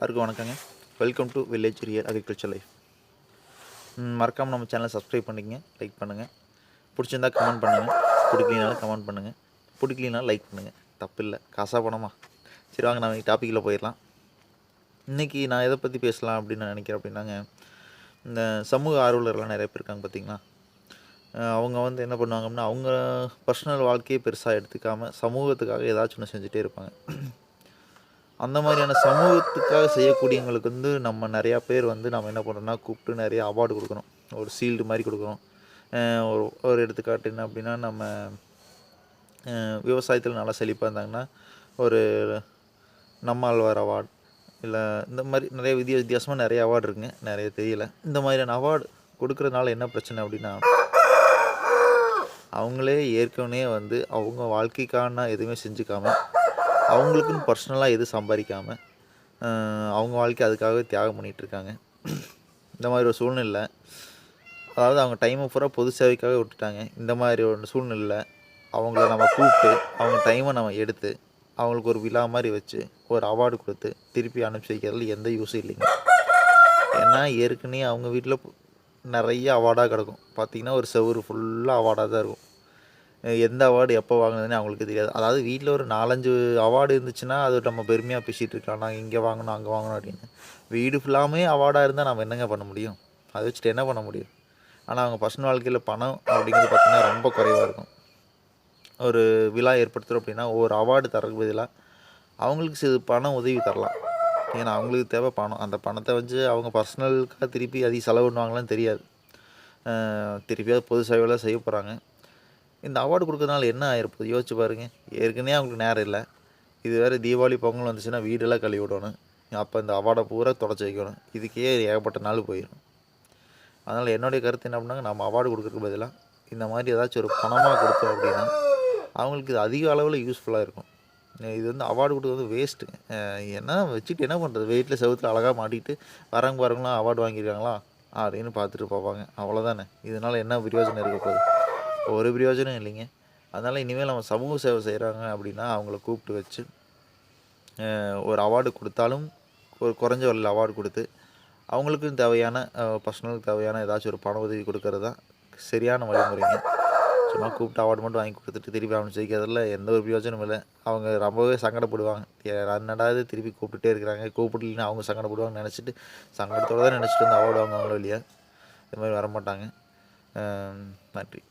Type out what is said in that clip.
எல்லாருக்கும் வணக்கங்க. Welcome to village real agriculture life மறக்காமல் நம்ம சேனலை சப்ஸ்கிரைப் பண்ணிக்கங்க லைக் பண்ணுங்கள் பிடிச்சிருந்தா கமெண்ட் பண்ணுங்கள் பிடிக்கலனாலும் கமெண்ட் பண்ணுங்கள் பிடிக்கலனாலும் லைக் பண்ணுங்கள் தப்பு இல்லை காசாக பணமா? சரி வாங்க நான் டாப்பிக்கில் போயிடலாம். இன்றைக்கி நான் எதை பற்றி பேசலாம் அப்படின்னு நான் நினைக்கிறேன் அப்படின்னாங்க இந்த சமூக ஆர்வலர்லாம் நிறைய பேர் இருக்காங்க பார்த்தீங்களா? அவங்க வந்து என்ன பண்ணுவாங்கன்னா அவங்க பர்சனல் வாழ்க்கையை பெருசாக எடுத்துக்காமல் சமூகத்துக்காக ஏதாச்சும் ஒன்று செஞ்சுட்டே இருப்பாங்க. அந்த மாதிரியான சமூகத்துக்காக செய்யக்கூடியவங்களுக்கு வந்து நம்ம நிறையா பேர் வந்து நம்ம என்ன பண்ணுறோம்னா கூப்பிட்டு நிறைய அவார்டு கொடுக்கணும். ஒரு சீல்டு மாதிரி கொடுக்குறோம் ஒரு ஒரு எடுத்துக்காட்டு என்ன அப்படின்னா நம்ம விவசாயத்தில் நல்லா செழிப்பாக இருந்தாங்கன்னா ஒரு நம்மாழ்வார் அவார்டு இல்லை இந்த மாதிரி நிறைய வித்திய வித்தியாசமாக நிறைய அவார்டு இருக்குங்க. நிறைய தெரியல. இந்த மாதிரியான அவார்டு கொடுக்குறதுனால என்ன பிரச்சனை அப்படின்னா அவங்களே ஏற்கனவே வந்து அவங்க வாழ்க்கைக்கான எதுவுமே செஞ்சுக்காமல் அவங்களுக்குன்னு பர்சனலாக எதுவும் சம்பாதிக்காமல் அவங்க வாழ்க்கை அதுக்காகவே தியாகம் பண்ணிகிட்ருக்காங்க இந்த மாதிரி ஒரு சூழ்நிலை அதாவது அவங்க டைமை பூரா பொது சேவைக்காக விட்டுட்டாங்க. இந்த மாதிரி ஒரு சூழ்நிலையில் அவங்கள நம்ம கூப்பிட்டு அவங்க டைமை நம்ம எடுத்து அவங்களுக்கு ஒரு விழா மாதிரி வச்சு ஒரு அவார்டு கொடுத்து திருப்பி அனுப்பிச்சி வைக்கிறதுல எந்த யூஸும் இல்லைங்க. ஏன்னா ஏற்கனவே அவங்க வீட்டில் நிறைய அவார்டாக கிடக்கும். பார்த்திங்கன்னா ஒரு செவ்வறு ஃபுல்லாக அவார்டாக தான் இருக்கும். எந்த அவார்டு எப்போ வாங்கினதுன்னு அவங்களுக்கு தெரியாது. அதாவது வீட்டில் ஒரு நாலஞ்சு அவார்டு இருந்துச்சுன்னா அது நம்ம பெருமையாக பேசிகிட்டு இருக்கலாம். நாங்கள் இங்கே வாங்கணும் அங்கே வாங்கணும் அப்படின்னு. வீடு ஃபுல்லாமே அவார்டாக இருந்தால் நம்ம என்னங்க பண்ண முடியும்? அதை வச்சுட்டு என்ன பண்ண முடியும்? ஆனால் அவங்க பர்சனல் வாழ்க்கையில் பணம் அப்படிங்கிறது பார்த்திங்கன்னா ரொம்ப குறைவாக இருக்கும். ஒரு விழா ஏற்படுத்துகிறோம் அப்படின்னா ஒரு அவார்டு தரக்கு பதிலாக அவங்களுக்கு சிறு பணம் உதவி தரலாம். ஏன்னா அவங்களுக்கு தேவை பணம். அந்த பணத்தை வச்சு அவங்க பர்சனலுக்காக திருப்பி அதிக செலவு பண்ணுவாங்களான்னு தெரியாது. திருப்பி அது பொது சேவையெல்லாம் செய்ய போகிறாங்க இந்த அவார்டு கொடுக்கறதுனால என்ன ஆயிருப்போது யோசிச்சு பாருங்க. ஏற்கனவே அவங்களுக்கு நேரம் இல்லை. இது வேறு தீபாவளி பொங்கல் வந்துச்சுன்னா வீடெல்லாம் கழுவி விடணும். அப்போ இந்த அவார்டை பூரா தொடச்சி வைக்கணும். இதுக்கே ஏகப்பட்ட நாள் போயிடும். அதனால் என்னுடைய கருத்து என்ன பண்ணாங்க நம்ம அவார்டு கொடுக்கறதுக்கு பதிலாக இந்த மாதிரி ஏதாச்சும் ஒரு பணமாக கொடுத்தோம் அப்படின்னா அவங்களுக்கு இது அதிக அளவில் யூஸ்ஃபுல்லாக இருக்கும். இது வந்து அவார்டு கொடுக்குறது வந்து வேஸ்ட்டுங்க என்ன வச்சுட்டு என்ன பண்ணுறது வெயிட்டில் செவத்தில் அழகாக மாட்டிக்கிட்டு வரவங்க வரவங்களாம் அவார்டு வாங்கியிருக்காங்களா? அப்படின்னு பார்த்துட்டு பார்ப்பாங்க அவ்வளோதானே இதனால் என்ன பிரயோஜனம் இருக்க போகுது? ஒரு பிரயோஜனம் இல்லைங்க. அதனால் இனிமேல் நம்ம சமூக சேவை செய்கிறாங்க அப்படின்னா அவங்கள கூப்பிட்டு வச்சு ஒரு அவார்டு கொடுத்தாலும் ஒரு குறைஞ்ச வரல அவார்டு கொடுத்து அவங்களுக்கும் தேவையான பர்சனலுக்கு தேவையான ஏதாச்சும் ஒரு பண உதவி கொடுக்கறது தான் சரியான வழிமுறைங்க. சும்மா கூப்பிட்டு அவார்டு மட்டும் வாங்கி கொடுத்துட்டு திருப்பி அவனை ஜெயிக்கிறதுல எந்த ஒரு பிரயோஜனமும் இல்லை. அவங்க ரொம்பவே சங்கடப்படுவாங்க. ஏ, திருப்பி கூப்பிட்டுட்டே இருக்கிறாங்க. கூப்பிடலன்னு அவங்க சங்கடப்படுவாங்கன்னு நினச்சிட்டு சங்கடத்தோடு தான் நினச்சிட்டு வந்து அவார்டு வாங்குவாங்களோ இல்லையா. இது மாதிரி வரமாட்டாங்க. நன்றி.